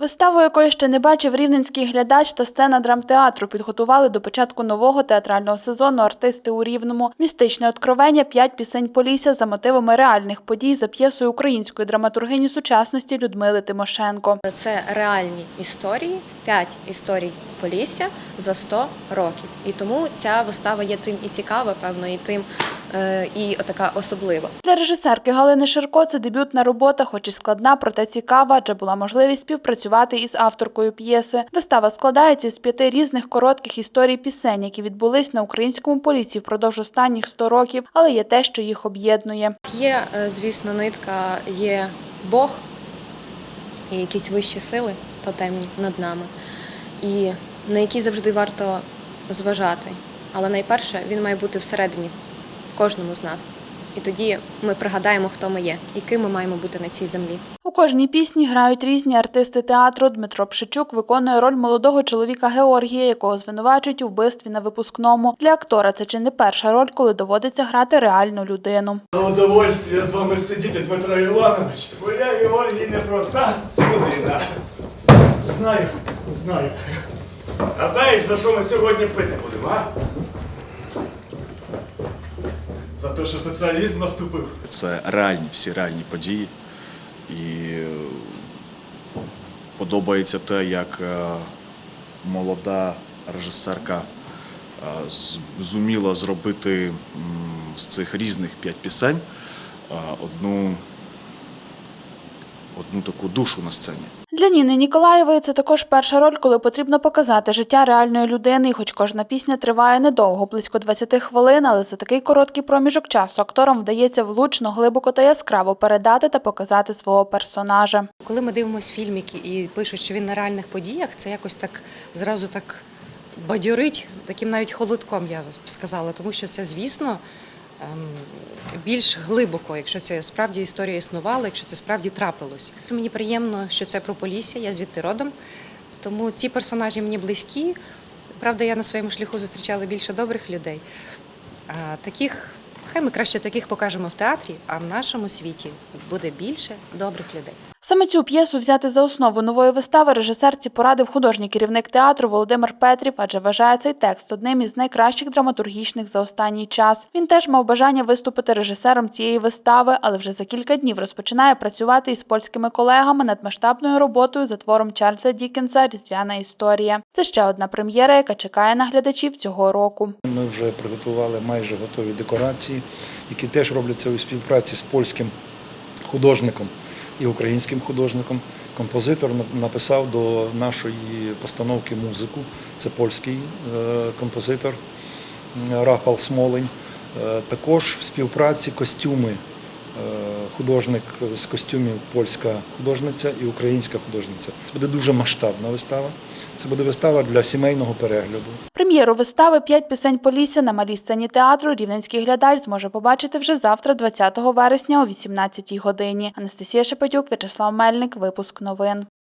Виставу, якої ще не бачив рівненський глядач та сцена драмтеатру, підготували до початку нового театрального сезону артисти у Рівному. Містичне откровення п'ять пісень Полісся за мотивами реальних подій за п'єсою української драматургині сучасності Людмили Тимошенко. Це реальні історії, п'ять історій Полісся за 100 років. І тому ця вистава є тим і цікава, певно, і тим і така особлива. Для режисерки Галини Ширко це дебютна робота, хоч і складна, проте цікава, адже була можливість співпрацювати із авторкою п'єси. Вистава складається з п'яти різних коротких історій пісень, які відбулись на українському полісі впродовж останніх 100 років, але є те, що їх об'єднує. Є, е, звісно, нитка, є Бог і якісь вищі сили тотемні над нами, і на які завжди варто зважати. Але найперше він має бути всередині, кожному з нас. І тоді ми пригадаємо, хто ми є і ким ми маємо бути на цій землі. У кожній пісні грають різні артисти театру. Дмитро Пшичук виконує роль молодого чоловіка Георгія, якого звинувачують у вбивстві на випускному. Для актора це чи не перша роль, коли доводиться грати реальну людину. На удовольствие з вами сидіти, Дмитро Іванович. Бо я Георгій непроста людина. Знаю, знаю. А знаєш, за що ми сьогодні пити будемо, а? За те, що соціалізм наступив. Це реальні всі реальні події. І е, подобається те, як е, молода режисерка е, зуміла зробити з цих різних п'ять пісень одну, одну таку душу на сцені. Для Ніни Ніколаєвої це також перша роль, коли потрібно показати життя реальної людини. І хоч кожна пісня триває недовго, близько 20 хвилин, але за такий короткий проміжок часу акторам вдається влучно, глибоко та яскраво передати та показати свого персонажа. Коли ми дивимося фільм і пишуть, що він на реальних подіях, це якось так зразу так бадьорить, таким навіть холодком, я сказала, тому що це, звісно, більш глибоко, якщо це справді історія існувала, якщо це справді трапилось. Мені приємно, що це про Полісся, я звідти родом, тому ці персонажі мені близькі. Правда, я на своєму шляху зустрічала більше добрих людей. А таких, хай ми краще таких покажемо в театрі, а в нашому світі буде більше добрих людей. Саме цю п'єсу взяти за основу нової вистави режисерці порадив художній керівник театру Володимир Петрів, адже вважає цей текст одним із найкращих драматургічних за останній час. Він теж мав бажання виступити режисером цієї вистави, але вже за кілька днів розпочинає працювати із польськими колегами над масштабною роботою за твором Чарльза Дікенса Різдвяна історія. Це ще одна прем'єра, яка чекає на глядачів цього року. Ми вже приготували майже готові декорації, які теж робляться у співпраці з польським художником і українським художником. Композитор написав до нашої постановки музику. Це польський е, композитор Рафал Смолень. Е, Також в співпраці костюми. Художник з костюмів польська художниця і українська художниця. Буде дуже масштабна вистава. Це буде вистава для сімейного перегляду. Прем'єру вистави «П'ять пісень Полісся» на малій сцені театру рівненський глядач зможе побачити вже завтра, 20 вересня о 18 годині. Анастасія Шепетюк, В'ячеслав Мельник. Випуск новин.